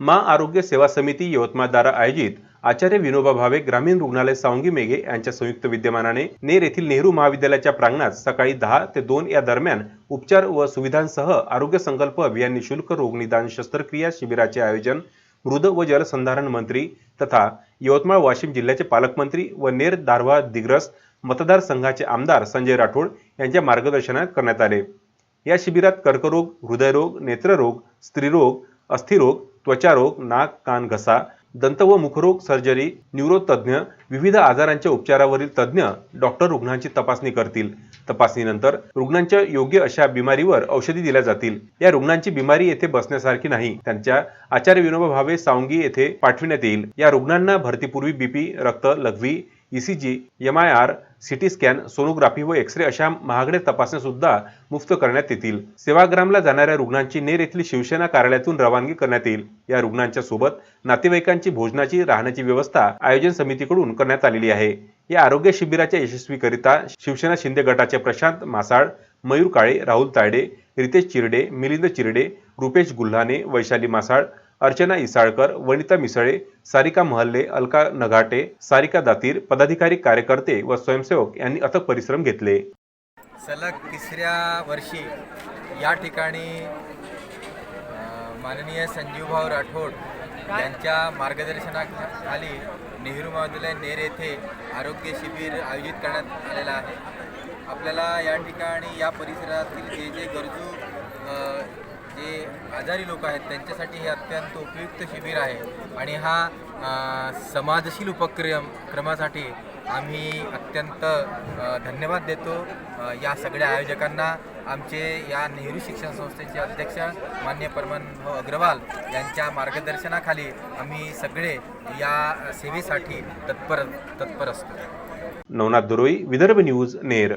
मा आरोग्य सेवा समिती यवतमाळ द्वारा आयोजित आचार्य विनोबा भावे ग्रामीण रुग्णालय सावंगी मेघे यांच्या संयुक्त विद्यमानाने नेर येथील नेहरू महाविद्यालयाच्या प्रांगणात सकाळी दहा ते दोन या दरम्यान उपचार व सुविधांसह आरोग्य संकल्प अभियान निशुल्क रोग निदान शस्त्रक्रिया शिबिराचे आयोजन मृद व जलसंधारण मंत्री तथा यवतमाळ वाशिम जिल्ह्याचे पालकमंत्री व नेर दारव्हा दिग्रस मतदारसंघाचे आमदार संजय राठोड यांच्या मार्गदर्शनात करण्यात आले. या शिबिरात कर्करोग हृदयरोग नेत्ररोग स्त्रीरोग अस्थिरोग त्वचारोग नाक कान घसा दंत व मुखरोग सर्जरी न्यूरोतज्ञ विविध आजारांच्या उपचारावरील तज्ज्ञ डॉक्टर रुग्णांची तपासणी करतील. तपासणीनंतर रुग्णांच्या योग्य अशा बिमारीवर औषधी दिल्या जातील. या रुग्णांची बिमारी येथे बसण्यासारखी नाही. त्यांच्या आचार्य विनोबा भावे सावंगी येथे पाठविण्यात येईल. या रुग्णांना भरतीपूर्वी बीपी रक्त लघवी ECG M I R CT scan sonography व एक्सरे अशा महागड्या तपासण्या सुद्धा मुफ्त करण्यात येतील. सेवाग्रामला जाणाऱ्या रुग्णांची नेर येथील शिवसेना कार्यालयातून रवानगी करण्यात येईल. या रुग्णांच्या सोबत नातेवाईकांची भोजनाची राहण्याची व्यवस्था आयोजन समितीकडून करण्यात आलेली आहे. या आरोग्य शिबिराच्या यशस्वीकरिता शिवसेना शिंदे गटाचे प्रशांत मासाळ मयूर काळे राहुल तायडे रितेश चिरडे मिलिंद चिरडे रुपेश गुल्हाने वैशाली मासाळ अर्चना इसाळकर वनिता मिसळे सारिका महल्ले अलका नघाटे सारिका दातीर पदाधिकारी कार्यकर्ते व स्वयंसेवक यांनी अथक परिश्रम घेतले. सलग तिसऱ्या वर्षी या ठिकाणी माननीय संजीवभाऊ राठोड यांच्या मार्गदर्शनाखाली नेहरू महाविद्यालय नेर येथे आरोग्य शिबिर आयोजित करण्यात आलेलं आहे. आपल्याला या ठिकाणी या परिसरातील जे जे गरजू आजारी लोक आहेत त्यांच्यासाठी हे अत्यंत उपयुक्त शिबिर आहे. आणि हा समाजशील उपक्रम क्रमासाठी आम्ही अत्यंत धन्यवाद देतो. या सगळ्या आयोजकांना आमचे या नेहरू शिक्षण संस्थेचे अध्यक्ष मान्य परमन अग्रवाल यांच्या मार्गदर्शनाखाली आम्ही सगळे या सेवेसाठी तत्पर तत्पर असतो. नवनाथ दुरोई विदर्भ न्यूज नेर.